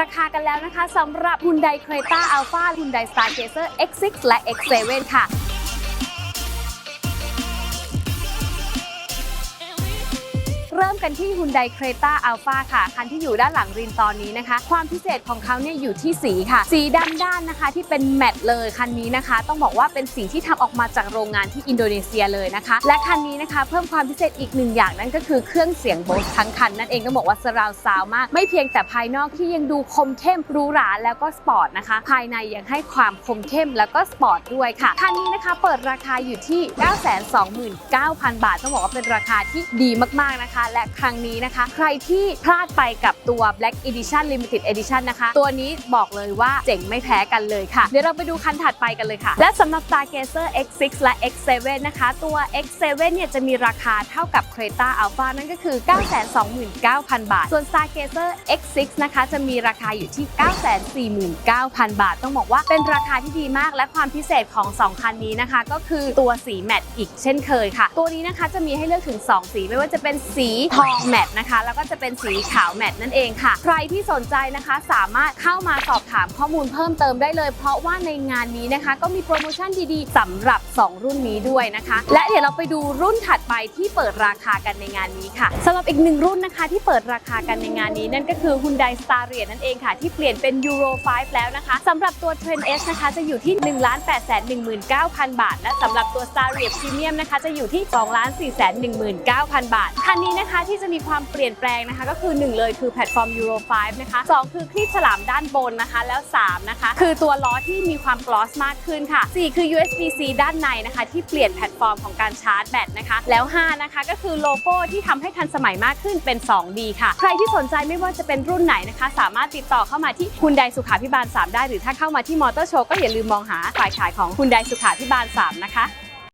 ราคากันแล้วนะคะสำหรับ Hyundai Creta Alpha Hyundai Stargazer X6 และ X7 ค่ะ ริ่มกันที่ Hyundai Creta Alpha ค่ะ คันที่อยู่ด้านหลังรินตอนนี้นะคะ ความพิเศษของเขาเนี่ยอยู่ที่สีค่ะ สีด้านด้านนะคะ ที่เป็นแมตต์เลยคันนี้นะคะ ต้องบอกว่าเป็นสีที่ทำออกมาจากโรงงานที่อินโดนีเซียเลยนะคะ และคันนี้นะคะเพิ่มความพิเศษอีกหนึ่งอย่างนั่นก็คือเครื่องเสียงโบสทั้งคันนั่นเองต้องบอกว่าสราวซาวมาก ไม่เพียงแต่ภายนอกที่ยังดูคมเข้มรูหราแล้วก็สปอร์ตนะคะ ภายในยังให้ความคมเข้มแล้วก็สปอร์ตด้วยค่ะคันนี้นะคะเปิดราคาอยู่ที่ 929,000 บาท ต้องบอกว่าเป็นราคาที่ดีมากๆนะคะและครั้งนี้นะคะ ใครที่พลาดไปกับตัว Black Edition Limited Edition นะคะ ตัวนี้บอกเลยว่าเจ๋งไม่แพ้กันเลยค่ะ เดี๋ยวเราไปดูคันถัดไปกันเลยค่ะ และสำหรับ Stargazer X6 และ X7 นะคะ ตัว X7 เนี่ยจะมีราคาเท่ากับ Creta Alpha นั่นก็คือ 929,000 บาท ส่วน Stargazer X6 นะคะจะมีราคาอยู่ที่ 949,000 บาท ต้องบอกว่าเป็นราคาที่ดีมากและความพิเศษของ 2 คันนี้นะคะ ก็คือตัวสีแมตต์อีกเช่นเคยค่ะ ตัวนี้นะคะจะมีให้เลือกถึง 2 สีไม่ว่าจะเป็นสีทองแมตต์นะคะ แล้วก็จะเป็นสีขาวแมตต์นั่นเองค่ะ ใครที่สนใจนะคะสามารถเข้ามาสอบถามข้อมูลเพิ่มเติมได้เลย เพราะว่าในงานนี้นะคะ ก็มีโปรโมชั่นดีๆสำหรับ 2 รุ่นนี้ด้วยนะคะ และเดี๋ยวเราไปดูรุ่นถัดไปที่เปิดราคากันในงานนี้ค่ะสำหรับอีกหนึ่งรุ่นนะคะ ที่เปิดราคากันในงานนี้ นั่นก็คือ Hyundai Staria นั่นเองค่ะ ที่เปลี่ยนเป็น Euro 5 แล้วนะคะสำหรับตัว Trend S นะคะจะอยู่ที่ 1 8 1 9 0 0 0 บาท และสำหรับตัว Staria Premium นะคะจะอยู่ที่ 2 4 1 9 0 0 0 บาท คันนี้นะคะที่จะมีความเปลี่ยนแปลงนะคะ ก็คือ 1 เลยคือแพลตฟอร์ม Euro 5 นะคะ 2 คือคลีบฉลามด้านบนนะคะ แล้ว 3 นะคะ คือตัวล้อที่มีความกลอสมากขึ้นค่ะ 4 คือ USB-C ด้านในนะคะ ที่เปลี่ยนแพลตฟอร์มของการชาร์จแบตนะคะ แล้ว 5 นะคะ ก็คือโลโก้ที่ทำให้ทันสมัยมากขึ้นเป็น 2D ค่ะ ใครที่สนใจไม่ว่าจะเป็นรุ่นไหนนะคะ สามารถติดต่อเข้ามาที่คุณไดสุขาพิบาล 3 ได้ หรือถ้าเข้ามาที่มอเตอร์โชว์ก็อย่าลืมมองหาฝ่ายขายของคุณไดสุขาพิบาล 3 นะคะ